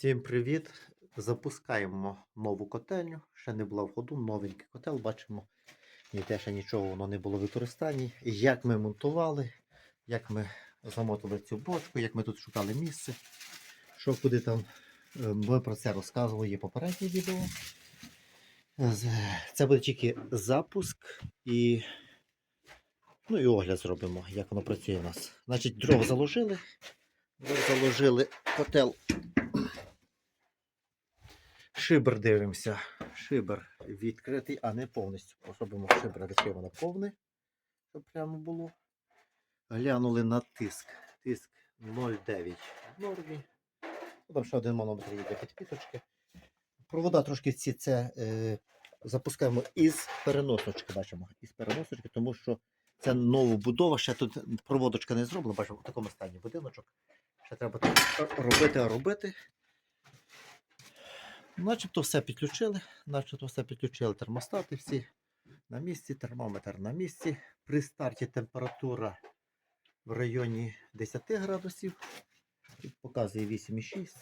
Всім привіт! Запускаємо нову котельню. Ще не була в ходу, новенький котел. Бачимо, ніде ще нічого воно не було в. Як ми монтували, як ми замотали цю бочку, як ми тут шукали місце. Що куди там, е, ми про це розказували, попереднє відео. Це буде тільки запуск і, ну, і огляд зробимо, як воно працює у нас. Значить, дров заложили. Дров заложили котел Шибер дивимося. Шибер відкритий, а не повністю. Зробимо шибер відкрив на повний, щоб прямо було. Глянули на тиск. Тиск 0,9 в нормі. Ну, Там ще один манометр є для підпіточки. Провода трошки ці це е, запускаємо із переносочки. Бачимо, із переносочки, тому що це новобудова. Ще тут проводочка не зроблена. Бачимо, в такому стані будиночок. Ще треба робити, а робити. Начебто все підключили, начебто все підключили термостати всі на місці, термометр на місці. При старті температура в районі 10 градусів. Показує 8,6.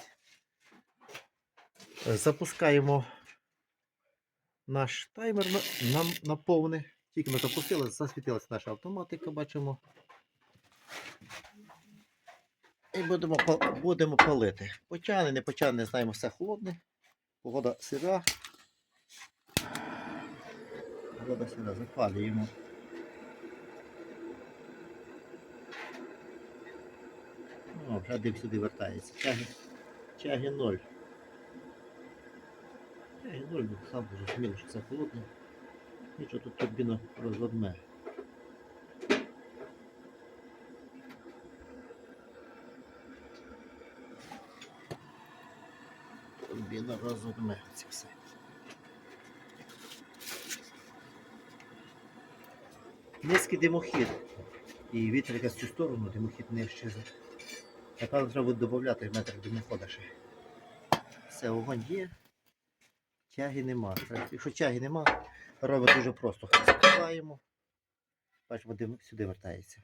Е, Запускаємо наш таймер на, на, повне. Тільки ми запустили, засвітилась наша автоматика, бачимо. І будемо, будемо палити. Почане, не почане, не знаємо, все холодне. Погода сира. Погода сира, запалюємо. О, вже дим сюди вертається. Тяги, тяги ноль. Тяги ноль, сам зрозуміло, що це холодне. Нічого тут турбіна розводне. Турбіна все. Низький димохід. І вітер якраз в цю сторону, димохід не щезне. Напевно, треба буде додати метр димохода ще. Все, вогонь є. Тяги нема. Якщо тяги нема, робимо дуже просто. Закриваємо. Бачимо, дим сюди вертається.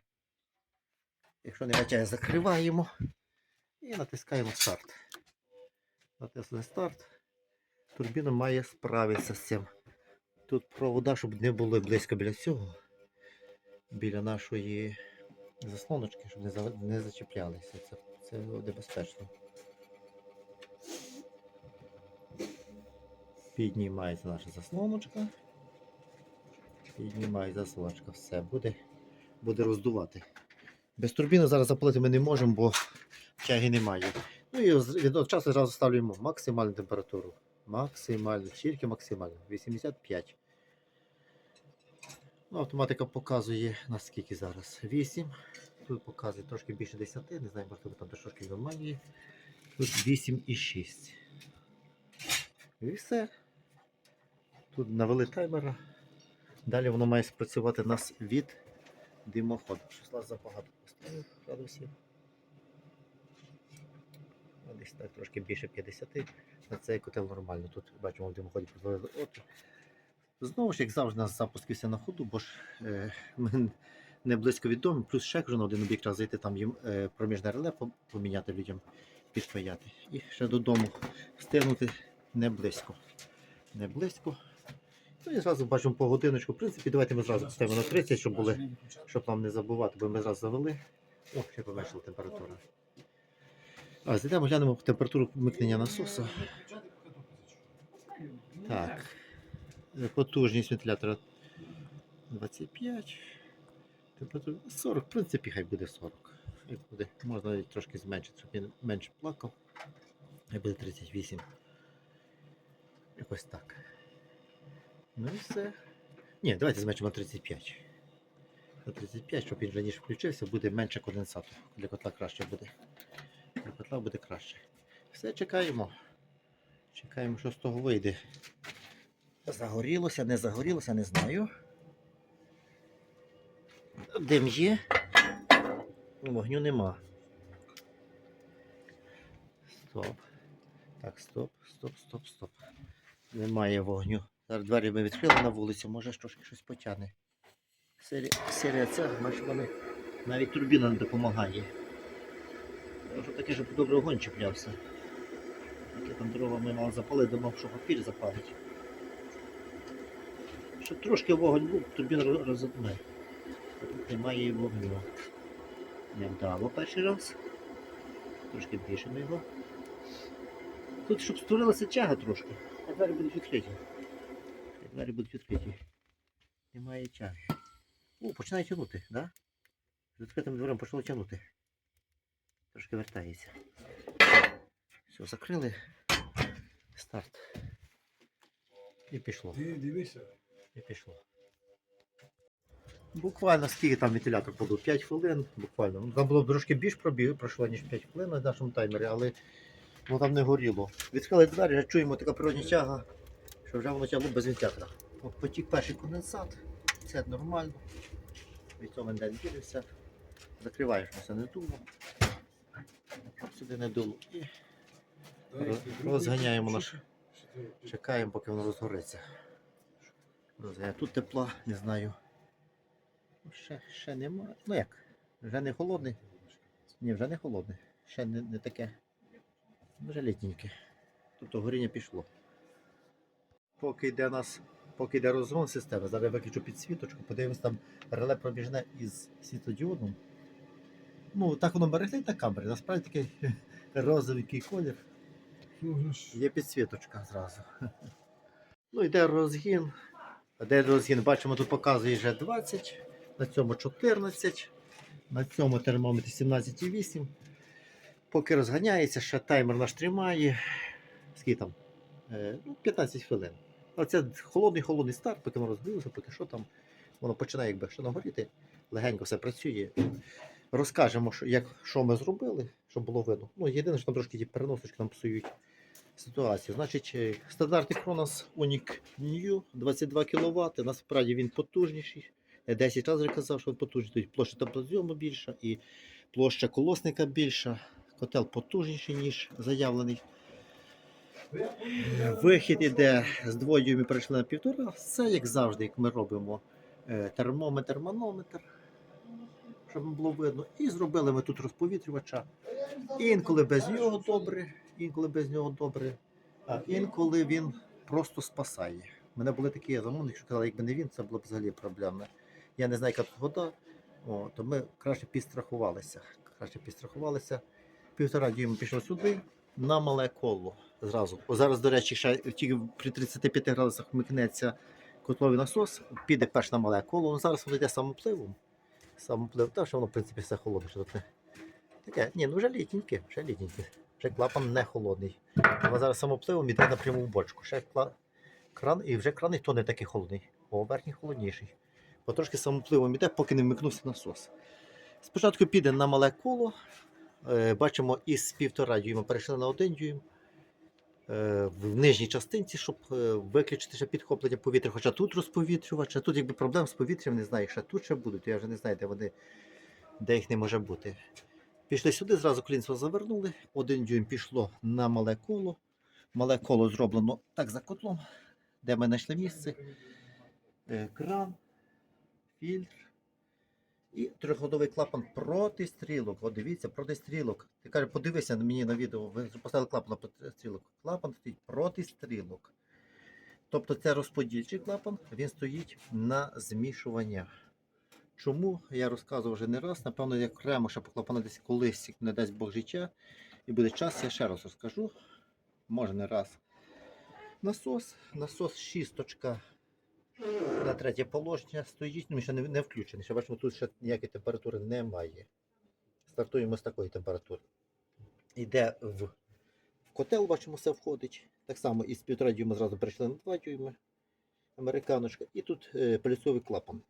Якщо немає тяги, закриваємо і натискаємо старт. Натисли старт. Турбіна має справитися з цим. Тут провода, щоб не було близько біля цього. Біля нашої заслоночки, щоб не, за- зачіплялися. Це, це небезпечно. Піднімається наша заслоночка. Піднімається заслоночка. Все, буде, буде роздувати. Без турбіни зараз запалити ми не можемо, бо тяги немає. Ну і від часу зразу ставлюємо максимальну температуру. Максимальну, тільки максимальну. 85. Ну, автоматика показує наскільки зараз. 8. Тут показує трошки більше 10, не знаю, можливо там трошки нормальні. Тут 8,6. І все. Тут навели таймера. Далі воно має спрацювати нас від димоходу. Нас забагато поставив градусів. Ну, Десь так трошки більше 50. На цей котел нормально. Тут бачимо в димоході підвели отвір. Знову ж, як завжди, нас запускився на ходу, бо ж е, ми не близько від дому, плюс ще на один об'єкт раз зайти, там їм е, проміжне реле поміняти людям, підпаяти. І ще додому встигнути не близько. Не близько. Ну і зразу бачимо по годиночку. В принципі, давайте ми зразу поставимо на 30, щоб були, щоб нам не забувати, бо ми зразу завели. О, ще поменшила температура. А, зайдемо, глянемо температуру вмикнення насоса. Так. Потужність вентилятора 25. Температура 40. В принципі, хай буде 40. Хай буде. Можна навіть трошки зменшити, щоб він менше плакав. Хай буде 38. Якось так. Ну і все. Ні, давайте зменшимо на 35. На 35, щоб він раніше включився, буде менше конденсату. Для котла краще буде. Для буде краще. Все, чекаємо. Чекаємо, що з того вийде. Загорілося, не загорілося, не знаю. Дим є. Вогню нема. Стоп. Так, стоп, стоп, стоп, стоп. Немає вогню. Зараз двері ми відкрили на вулицю, може трошки щось потягне. Серія, ця, бачимо, навіть турбіна не допомагає. Може таке, щоб добре вогонь чіплявся. Яке там дрова ми мали запалити, думав, що папір запалить. Щоб трошки вогонь був, тобі роз- розодме. А Тут немає вогню. Не вдало перший раз. Трошки більше ми його. Тут, щоб створилася тяга трошки. А двері будуть відкриті. А Двері будуть відкриті. Немає тяги. О, починає тягнути, так? Да? З відкритим дверем почало тягнути. Трошки вертається. Все, закрили. Старт. І пішло. Ти дивися. І пішло. Буквально скільки там вентилятор подув? 5 хвилин, буквально. Ну, Там було трошки більш пробіг, пройшло, ніж 5 хвилин на нашому таймері, але воно там не горіло. Відкрили двері, вже чуємо така природня тяга, що вже воно тягло без вентилятора. От потік перший конденсат, це нормально. Від цього він ділився. Закриваєш, щоб це не дуло. Сюди не дуло. І розганяємо наш- чекаємо, поки воно розгориться. Розгає. Тут тепла, не знаю. Ну, Ще, ще немає. Ну як? Вже не холодний. Ні, вже не холодний. Ще не, не таке. Вже літненьке. Тобто горіння пішло. Поки йде нас, поки йде розгон системи, зараз я виключу підсвіточку, подивимось там реле пробіжне із світлодіодом. Ну, так воно мерехтить на камері, насправді такий розовий колір. Є підсвіточка зразу. Ну, йде розгін. Де розгін? Бачимо, тут показує вже 20, на цьому 14, на цьому термометрі 17,8. Поки розганяється, ще таймер наш тримає. Скільки там? Е, ну, 15 хвилин. Оце холодний-холодний старт, поки воно розбилося, поки що там. Воно починає якби ще нагоріти, легенько все працює. Розкажемо, що, як, що ми зробили, щоб було видно. Ну, єдине, що там трошки ті переносочки нам псують ситуацію. Значить, е, стандартний Кронос Unique New 22 кВт. Насправді він потужніший. 10 разів казав, що він потужніший. Тут площа теплозйому більша і площа колосника більша. Котел потужніший, ніж заявлений. Е, Вихід іде з двоє ми перейшли на півтора. Все як завжди, як ми робимо. Е, Термометр, манометр, щоб було видно. І зробили ми тут розповітрювача. Інколи без нього добре, інколи без нього добре, а інколи він просто спасає. У мене були такі замовники, що казали, якби не він, це було б взагалі проблемне. Я не знаю, яка тут вода, о, то ми краще підстрахувалися. Краще підстрахувалися. Півтора дюйма пішов сюди на мале коло. Зразу. О, зараз, до речі, ще тільки при 35 градусах вмикнеться котловий насос, піде перш на мале коло. Зараз воно йде самопливом. Самоплив, так що воно, в принципі, все холодне. Що тут не Таке, ні, ну вже літненьке, вже літненьке. Вже клапан не холодний. Вона зараз самопливом іде напряму в бочку. Ще кла... кран, і вже кран і то не такий холодний. О, верхній холодніший. Потрошки самопливом іде, поки не вмикнувся насос. Спочатку піде на мале коло. Е, бачимо, із півтора дюйма перейшли на один дюйм. Е, в нижній частинці, щоб е, виключити ще підхоплення повітря. Хоча тут розповітрювач, а тут якби проблем з повітрям, не знаю, ще тут ще будуть. Я вже не знаю, де вони, де їх не може бути. Пішли сюди, зразу клінство завернули. Один дюйм пішло на мале коло. Мале коло зроблено так за котлом, де ми знайшли місце. Е, Кран, фільтр. І трьохходовий клапан проти стрілок. От дивіться, проти стрілок. Ти каже, подивися мені на відео. Ви поставили клапан проти стрілок. Клапан стоїть проти стрілок. Тобто це розподільчий клапан, він стоїть на змішування. Чому я розказував вже не раз, напевно, як окремо ще по клапану десь колись, не дасть Бог життя, і буде час, я ще раз розкажу. Може не раз. Насос, насос шісточка на третє положення стоїть, ну ще не, не включений. Ще бачимо, тут ще ніякої температури немає. Стартуємо з такої температури. Йде в, в котел, бачимо, все входить. Так само із півтора дюйма зразу перейшли на 2 дюйми. Американочка. І тут е, пилісовий клапан.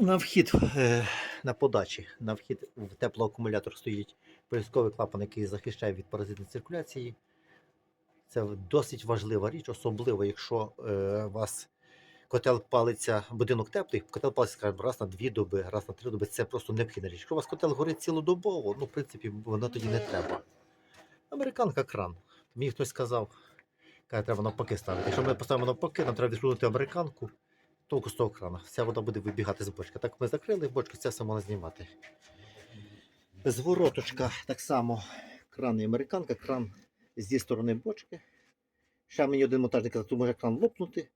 На вхід е, на подачі, на вхід в теплоакумулятор стоїть пилісковий клапан, який захищає від паразитної циркуляції. Це досить важлива річ, особливо, якщо е, у вас котел палиться, будинок теплий, котел палиться скажімо, раз на дві доби, раз на три доби. Це просто необхідна річ. Якщо у вас котел горить цілодобово, ну, в принципі, воно тоді не треба. Американка кран. Мені хтось сказав, каже, треба навпаки ставити. Якщо ми поставимо навпаки, нам треба відсунути американку, толку з того крана. Вся вода буде вибігати з бочки. Так ми закрили бочку, це все можна знімати. Звороточка так само. Кран і американка, кран зі сторони бочки. Ще мені один монтажник казав, тут може кран лопнути.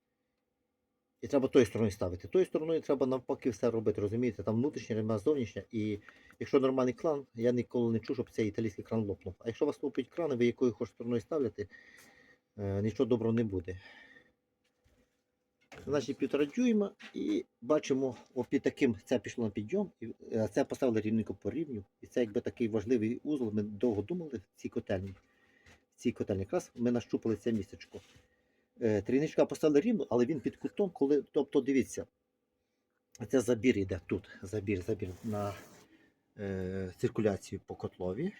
І треба тою стороною ставити. Тою стороною треба навпаки все робити, розумієте? Там внутрішня, нема зовнішня. І якщо нормальний кран, я ніколи не чув, щоб цей італійський кран лопнув. А якщо у вас лопить крани, ви якою хоч стороною ставляти, е, нічого доброго не буде. Значить, півтора дюйма і бачимо, о, під таким це пішло на підйом, і е, це поставили рівненько по рівню. І це якби такий важливий узол. Ми довго думали в цій котельні. Цій котельні якраз ми нащупали це місячко. Е, Трійничка поставили рівно, але він під кутом, коли. Тобто, дивіться, це забір йде тут. Забір, забір на е, циркуляцію по котлові.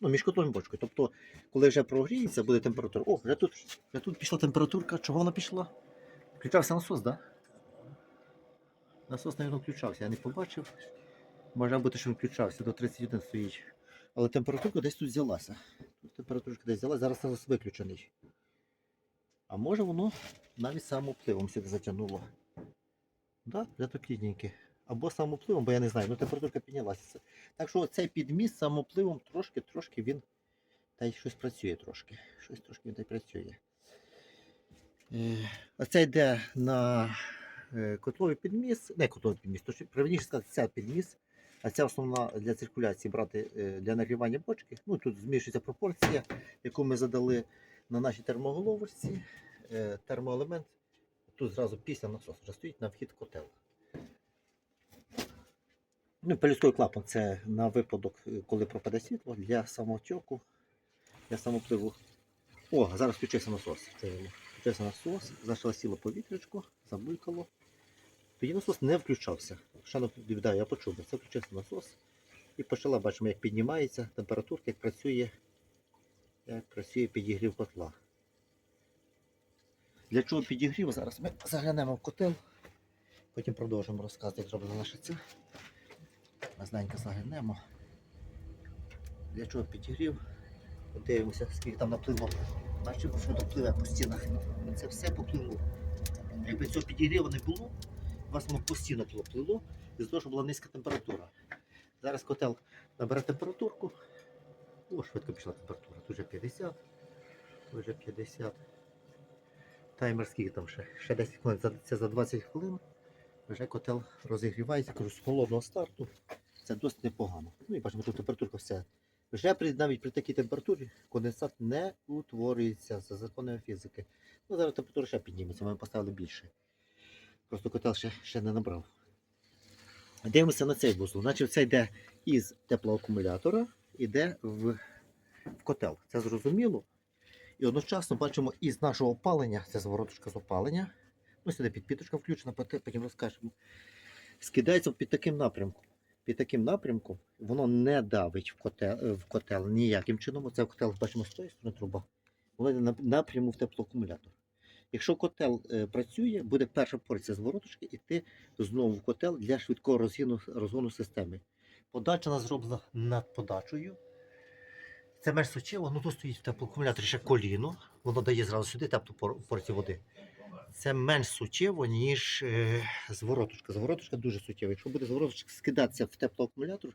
Ну, між котлом і бочкою. Тобто, коли вже прогріється, буде температура. О, вже тут, вже тут пішла температурка. Чого вона пішла? Включався насос, так? Да? Насос, мабуть, включався, я не побачив. Може бути, що він включався, до 31 стоїть. Але температурка десь тут взялася. Тут температурка десь взялася, зараз насос виключений. А може воно навіть самопливом сюди затягнуло. Да, вже топлідненьке. Або самопливом, бо я не знаю, ну температурка піднялася. Так що цей підміст самопливом трошки-трошки він та й щось працює трошки. Щось трошки він та й працює. Е, Оце йде на е, котловий підміс, не котловий підміс, то що правильніше сказати, це підміс, а ця основна для циркуляції брати е, для нагрівання бочки. Ну тут змішується пропорція, яку ми задали на нашій термоголовочці. Е, Термоелемент тут зразу після насосу вже стоїть на вхід котел. Ну, пелюстковий клапан це на випадок, е, коли пропаде світло для самотьоку, для самопливу. О, зараз включився насос. Включився насос, зайшло сіло повітрячко, забулькало. Тоді насос не включався. Не відповідаю, я почув, це включився насос. І почала, бачимо, як піднімається температурка, як працює, як працює підігрів котла. Для чого підігрів? Зараз ми заглянемо в котел, потім продовжимо розказ, як зроблено наше це. Мазненько заглянемо. Для чого підігрів? Подивимося, скільки там напливло. Бачимо, що допливе по стінах. Це все попливло. Якби цього підігріву не було, вас постійно було плило, із того, що була низька температура. Зараз котел набере температурку. О, швидко пішла температура. Тут вже 50, тут вже 50. Таймер скільки там ще? Ще 10 хвилин. Це за 20 хвилин. Вже котел розігрівається, кажу, з холодного старту. Це досить непогано. Ну і бачимо, тут температурка все. Вже при, навіть при такій температурі конденсат не утворюється за законами фізики. Ну, зараз температура ще підніметься, ми поставили більше. Просто котел ще, ще не набрав. Дивимося на цей вузол. Значить, це йде із теплоакумулятора, йде в, в котел. Це зрозуміло. І одночасно бачимо із нашого опалення, це звороточка з опалення. Ну, сюди підпіточка включена, потім розкажемо. Скидається під таким напрямком. Під таким напрямком воно не давить в котел, в котел ніяким чином. Це в котел бачимо з тої сторони труба. Воно йде на- напряму в теплоакумулятор. Якщо котел е, працює, буде перша порція звороточки йти знову в котел для швидкого розгону, розгону системи. Подача нас зроблена над подачею. Це менш суттєво, ну тут стоїть в теплоакумуляторі ще коліно, воно дає зразу сюди теплу порцію води. Це менш суттєво, ніж е, звороточка. Звороточка дуже суттєва. Якщо буде звороточка скидатися в теплоакумулятор,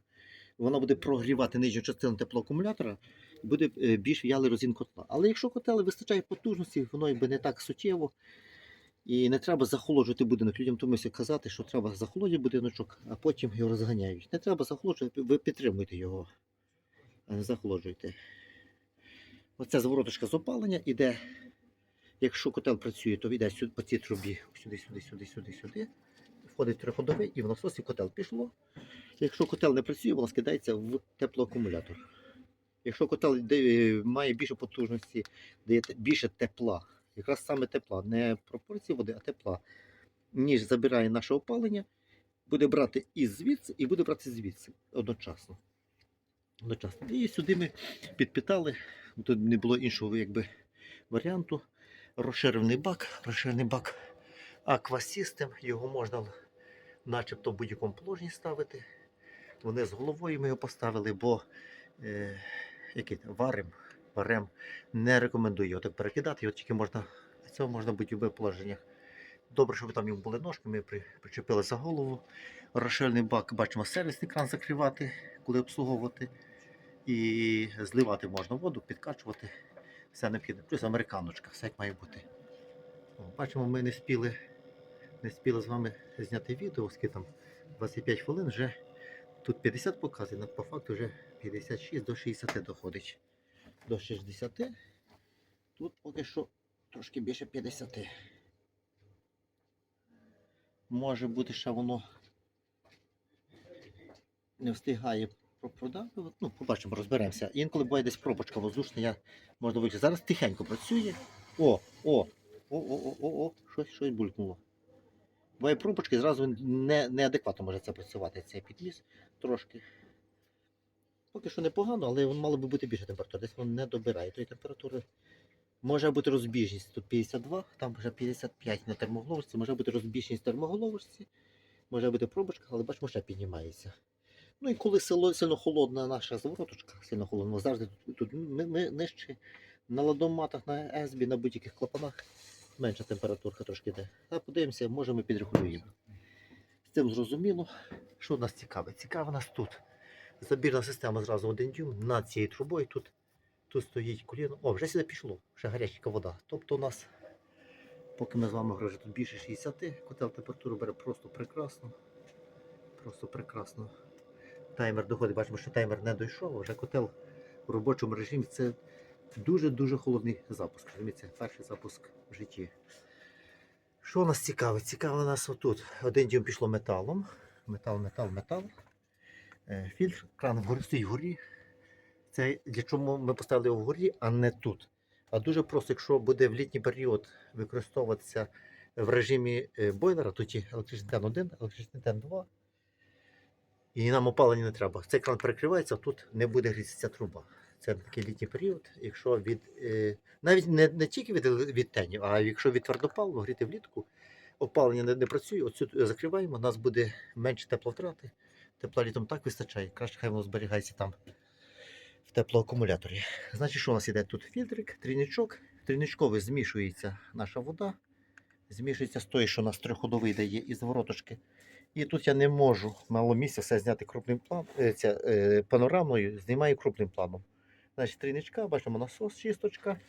вона буде прогрівати нижню частину теплоакумулятора і буде е, більш в'ялий розін котла. Але якщо котел вистачає потужності, воно якби не так суттєво. І не треба захолоджувати будинок. Людям томуся казати, що треба захолодити будиночок, а потім його розганяють. Не треба захолоджувати, ви підтримуйте його, а не захолоджуйте. Оця звороточка з опалення іде. Якщо котел працює, то йде по цій трубі, сюди, сюди, сюди, сюди, сюди. Входить триходовий і в насос і котел пішло. Якщо котел не працює, воно скидається в теплоакумулятор. Якщо котел має більше потужності, дає більше тепла, якраз саме тепла, не пропорції води, а тепла, ніж забирає наше опалення, буде брати і звідси, і буде брати звідси одночасно. одночасно. І сюди ми підпитали, тут не було іншого якби, варіанту. Розширений бак, розширений бак System, його можна начебто в будь-якому положенні ставити. Вони з головою ми його поставили, бо е, який, варим, варем не рекомендую його так перекидати, його тільки можна, цього можна в будь-яких положеннях. Добре, щоб там йому були ножки, ми при, причепили за голову. Розширений бак, бачимо, сервісний кран закривати, коли обслуговувати. І зливати можна воду, підкачувати. Все необхідне. Плюс американочка, все як має бути. Бачимо, ми не спіли, не спіли з вами зняти відео, скільки там 25 хвилин вже тут 50 показує, по факту вже 56 до 60 доходить. До 60. Тут поки що трошки більше 50. Може бути, ще воно не встигає продати. Ну, побачимо, розберемося. Інколи буває десь пробочка воздушна, я можна вийти. Зараз тихенько працює. О, о, о, о, о, о, о, щось, щось булькнуло. Буває пробочки, зразу не, неадекватно може це працювати, цей підвіз трошки. Поки що непогано, але мало би бути більше температури. Десь він не добирає тої температури. Може бути розбіжність тут 52, там вже 55 на термоголовочці, може бути розбіжність в термоголовочці, може бути пробочка, але бачимо, ще піднімається. Ну і коли село сильно холодна наша завороточка, сильно холодна, завжди тут, тут ми, ми нижче на ладоматах, на есбі, на будь-яких клапанах менша температурка трошки йде. А подивимося, може ми підрегулюємо. З цим зрозуміло. Що нас цікавить? Цікаво нас тут. Забірна система зразу один дюйм над цією трубою. Тут, тут стоїть коліно. О, вже сюди пішло, вже гаряча вода. Тобто у нас, поки ми з вами вже тут більше 60, котел температуру бере просто прекрасно. Просто прекрасно. Таймер доходить, бачимо, що таймер не дійшов, вже котел в робочому режимі. Це дуже-дуже холодний запуск. Розумієте, перший запуск в житті. Що нас цікавить? Цікаво нас отут. Один дюйм пішло металом. Метал, метал, метал. Е, Фільтр, кран вгорі стоїть вгорі. Це для чому ми поставили його вгорі, а не тут. А дуже просто, якщо буде в літній період використовуватися в режимі е, бойлера, тут є електричний тен 1, електричний тен 2. І нам опалення не треба. Цей кран перекривається, а тут не буде грітися труба. Це такий літній період. Якщо від е, навіть не, не тільки від, від тенів, а якщо від твердопалу гріти влітку, опалення не, не працює, оцю закриваємо, у нас буде менше тепловтрати. Тепла літом так вистачає. Краще хай воно зберігається там в теплоакумуляторі. Значить, що у нас іде тут фільтрик, трійничок. Трійничковий змішується наша вода. Змішується з тої, що у нас триходовий дає із вороточки. І тут я не можу мало місця все зняти крупним планом, ця, е, панорамною, знімаю крупним планом. Значить, трійничка, бачимо насос, чисточка.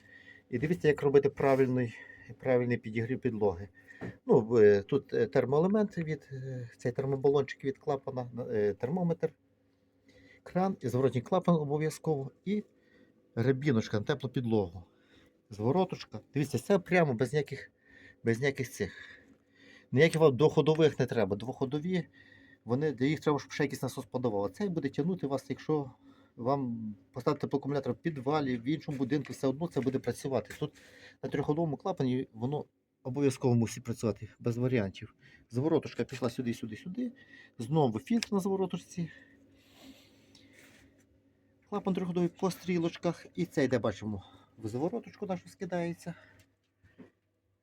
І дивіться, як робити правильний, правильний підігрів підлоги. Ну, е, тут е, термоелемент від е, цей термобалончик від клапана, термометр, кран і зворотній клапан обов'язково, і ребіночка на теплу підлогу. Звороточка. Дивіться, це прямо без ніяких, без ніяких цих. Ніяких вам доходових не треба. Двоходові, вони, їх треба, щоб ще якийсь насос подавав. Цей буде тягнути вас, якщо вам поставити по акумулятор в підвалі, в іншому будинку, все одно це буде працювати. Тут на трьохходовому клапані воно обов'язково мусить працювати без варіантів. Зворотушка пішла сюди, сюди, сюди. Знову фільтр на зворотушці. Клапан трьохходовий по стрілочках. І цей, де бачимо, в звороточку нашу скидається.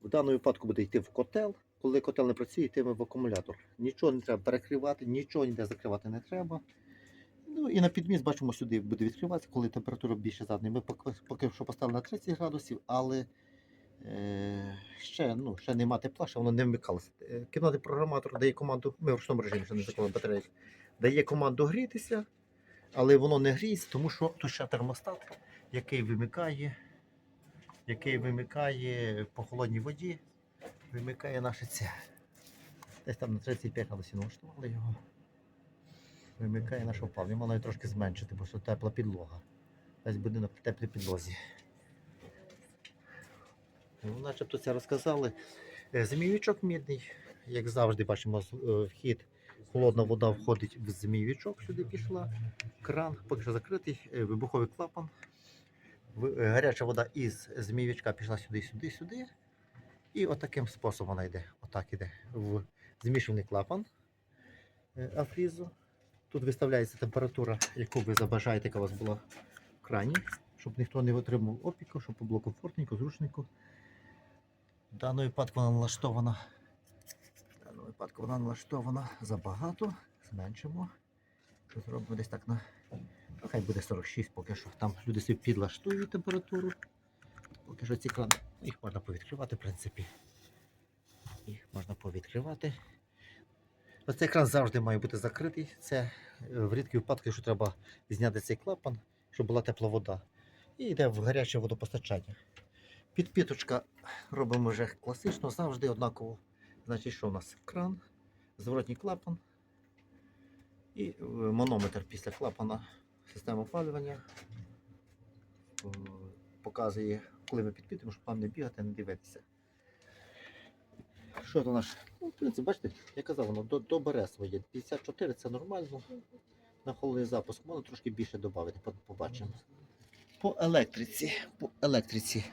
В даному випадку буде йти в котел. Коли котел не працює, йтиме в акумулятор. Нічого не треба перекривати, нічого ніде закривати не треба. Ну і на підміс бачимо сюди буде відкриватися, коли температура більше задної. Ми поки, що поставили на 30 градусів, але е, ще, ну, ще нема тепла, ще воно не вмикалося. Е, Кімнатний програматор дає команду, ми в ручному режимі ще не закон батареї, дає команду грітися, але воно не гріється, тому що тут ще термостат, який вимикає, який вимикає по холодній воді, вимикає наше це. Десь там на 35 градусів налаштували його. Вимикає наше опалення. Можна навіть трошки зменшити, бо що тепла підлога. Весь будинок в теплій підлозі. Ну, начебто це розказали. Е, Змійовичок мідний, як завжди, бачимо е, вхід. Холодна вода входить в змійовичок, сюди пішла. Кран поки що закритий, е, вибуховий клапан. Гаряча вода із змійовичка пішла сюди, сюди, сюди. І отаким способом вона йде. Отак іде в змішаний клапан афрізу. Тут виставляється температура, яку ви забажаєте, яка у вас була в крані, щоб ніхто не отримав опіку, щоб було комфортненько, зручненько. В даному випадку вона налаштована. В даному випадку вона налаштована забагато. Зменшимо. Зробимо десь так на. Ну, хай буде 46 поки що. Там люди собі підлаштують температуру. Поки що ці крани. Їх можна повідкривати, в принципі. Їх можна повідкривати. Оцей кран завжди має бути закритий. Це е, в рідкі випадки, що треба зняти цей клапан, щоб була тепла вода. і йде в гаряче водопостачання. Підпіточка робимо вже класично, завжди однаково. Значить, що у нас кран, зворотній клапан і е, манометр після клапана система опалювання. Е, Показує, коли ми підпітимо, щоб вам не бігати, не дивитися. Що то наш? Ну, в принципі, бачите, я казав, воно до, добере своє. 54 це нормально. На холодний запуск можна трошки більше додати, побачимо. По електриці. По електриці.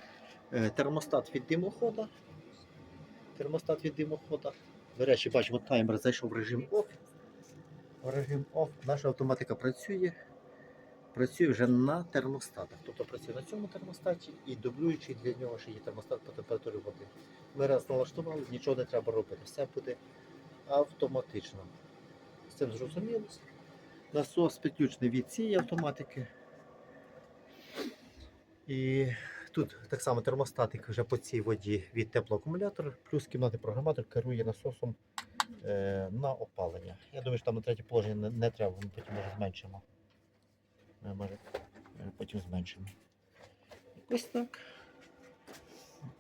Е, Термостат від димохода. Термостат від димохода. До речі, бачимо, таймер зайшов в режим OFF. В режим OFF. Наша автоматика працює. Працює вже на термостатах. Тобто працює на цьому термостаті і дублюючий для нього ще є термостат по температурі води. Ми раз налаштували, нічого не треба робити. Все буде автоматично. З цим зрозуміло. Насос підключений від цієї автоматики. І тут так само термостатик вже по цій воді від теплоакумулятора, плюс кімнатний програматор керує насосом е, на опалення. Я думаю, що там на третє положення не, не треба, ми потім може зменшимо. Може е, потім зменшимо. Ось так.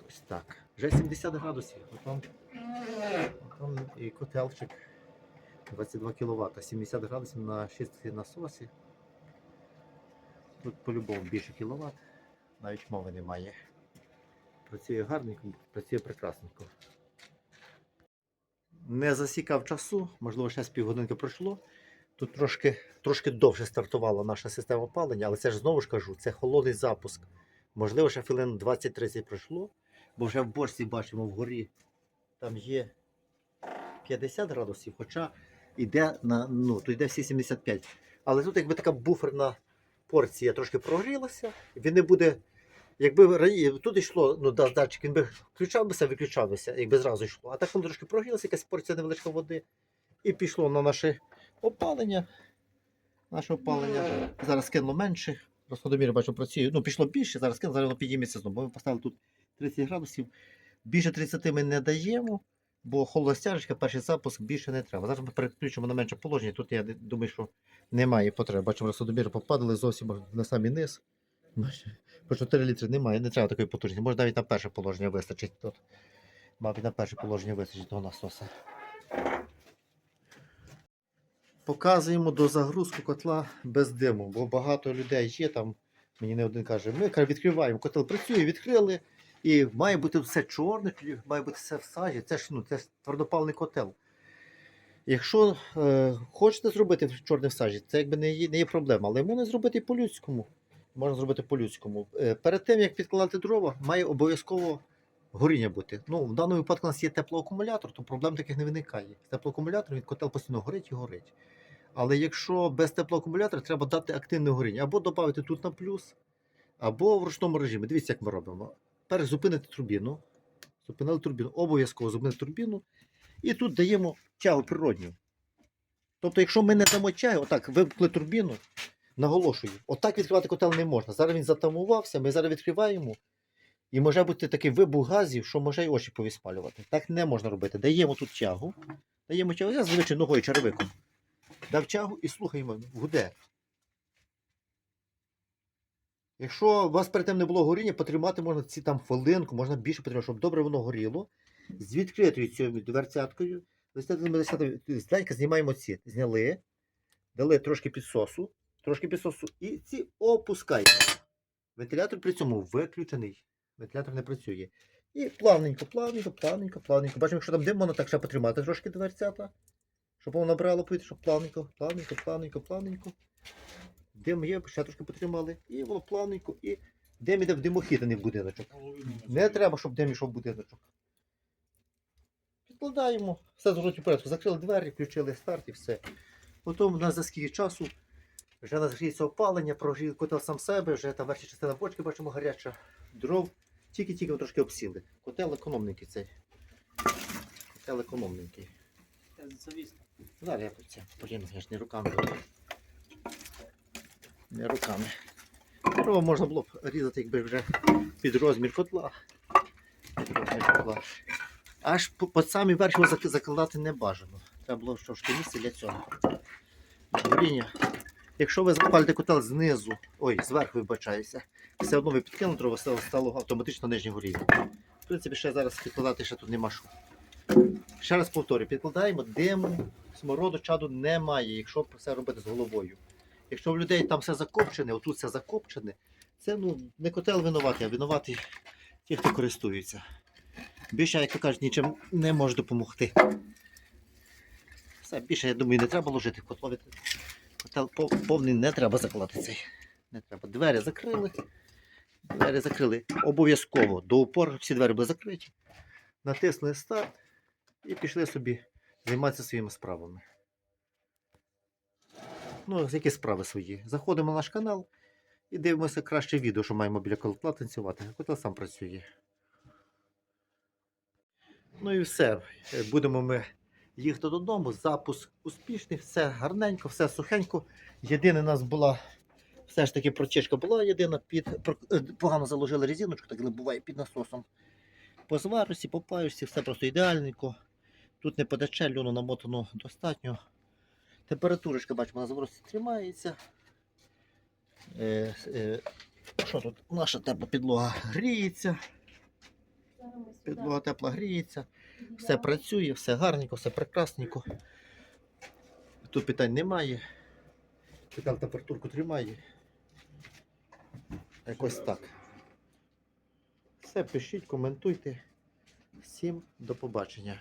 Ось так. Вже 70 градусів. От вам і котелчик 22 кВт, 70 градусів на 6 насосі. Тут по-любому більше кіловат, навіть мови немає. Працює гарненько, працює прекрасненько. Не засікав часу, можливо, ще з півгодинки пройшло. Тут трошки, трошки довше стартувала наша система опалення, але це ж знову ж кажу, це холодний запуск. Можливо, ще хвилин 20-30 пройшло, бо вже в бочці бачимо вгорі там є 50 градусів, хоча йде на ну, тут йде всі 75. Але тут якби така буферна порція трошки прогрілася, він не буде. Якби тут йшло, ну да, датчик, він би включав бися, виключав бися, якби зразу йшло. А так воно трошки прогрілося, якась порція невеличка води. І пішло на наше опалення. Наше опалення. Зараз кинуло менше. Розходомір, бачу, працює. Ну, пішло більше, зараз кинуло, зараз воно підійметься знову. Бо ми поставили тут 30 градусів. Більше 30 ми не даємо, бо холостяжечка, перший запуск більше не треба. Зараз ми переключимо на менше положення. Тут я думаю, що немає потреби. Бачимо, розходоміри попадали зовсім на самий низ. По 4 літри немає, не треба такої потужності. Може навіть на перше положення вистачить. Тут. Мабуть, на перше положення вистачить того насоса. Показуємо до загрузку котла без диму, бо багато людей є там. Мені не один каже, ми відкриваємо, котел працює, відкрили, і має бути все чорне, має бути все в сажі. Це ж ну, це ж твердопаливний котел. Якщо е, хочете зробити чорне в сажі, це якби не є, не є проблема, але можна зробити і по-людському. Можна зробити по-людському. Е, перед тим, як підкладати дрова, має обов'язково горіння бути. Ну, в даному випадку у нас є теплоакумулятор, то проблем таких не виникає. Теплоакумулятор, він котел постійно горить і горить. Але якщо без теплоакумулятора, треба дати активне горіння. Або додати тут на плюс, або в ручному режимі. Дивіться, як ми робимо. Перш зупинити турбіну. Зупинили турбіну, обов'язково зупинити турбіну. І тут даємо тягу природню. Тобто, якщо ми не дамо тягу, отак, вимкли турбіну, наголошую, отак відкривати котел не можна. Зараз він затамувався, ми зараз відкриваємо. І може бути такий вибух газів, що може й очі повіспалювати. Так не можна робити. Даємо тут тягу. Даємо тягу, я зазвичай ногою черевиком. Дав тягу і слухаємо, гуде. Якщо у вас перед тим не було горіння, потримати можна ці там хвилинку, можна більше потримати, щоб добре воно горіло. З відкритою цією дверцяткою. Зленька знімаємо ці. Зняли, дали трошки підсосу, трошки підсосу і ці опускаємо. Вентилятор при цьому виключений. Вентилятор не працює. І плавненько, плавненько, плавненько, плавненько. Бачимо, якщо там дим, воно так ще потримати трошки дверцята. Щоб воно набрало повітря, щоб плавненько, плавненько, плавненько, плавненько. Дим є, ще трошки потримали. І воно плавненько. І дим іде в димохідний будиночок. Не треба, щоб дим йшов в будиночок. Підкладаємо, все зворотню порядку. Закрили двері, включили старт і все. Потім у нас за скільки часу вже у нас гріється опалення, прогрів котел сам себе, вже там верхня частина бочки бачимо гаряча, дров. Тільки-тільки трошки обсіли. Котел економненький цей. Котел економненький. Завісно. Зараз я це потім, я ж не руками. Не руками. Дрова можна було б різати, якби вже під розмір котла. Під розмір котла. Аж по самій верх його закладати не бажано. Треба було трошки місця для цього. Горіння. Якщо ви запалите котел знизу, ой, зверху вибачаюся, все одно ви підкинули, все стало автоматично нижнього рівня. В принципі, ще зараз підкладати ще тут нема що. Ще раз повторюю, підкладаємо диму, смороду, чаду немає, якщо все робити з головою. Якщо в людей там все закопчене, отут все закопчене, це ну, не котел винуватий, а винуватий ті, хто користується. Більше, як то кажуть, нічим не може допомогти. Все, більше, я думаю, не треба ложити котлові. Котел повний не треба закладати цей. Не треба. Двері закрили. Двері закрили. Обов'язково до упору всі двері були закриті. Натиснули старт і пішли собі займатися своїми справами. Ну, які справи свої. Заходимо на наш канал і дивимося краще відео, що маємо біля котла танцювати. Котел сам працює. Ну і все. Будемо ми їхати додому. Запуск успішний, все гарненько, все сухенько. Єдине у нас була все ж таки протічка була єдина під е, погано заложили резиночку, так буває під насосом. По зварусі, по паюсі, все просто ідеальненько. Тут не потече, льону намотано достатньо. Температурочка, бачимо, на заврості тримається. Е, е, що тут? Наша тепла підлога гріється. Підлога тепла гріється. Все працює, все гарненько, все прекрасненько. Тут питань немає. Питав температурку тримає. Якось так. Все, пишіть, коментуйте. Всім до побачення.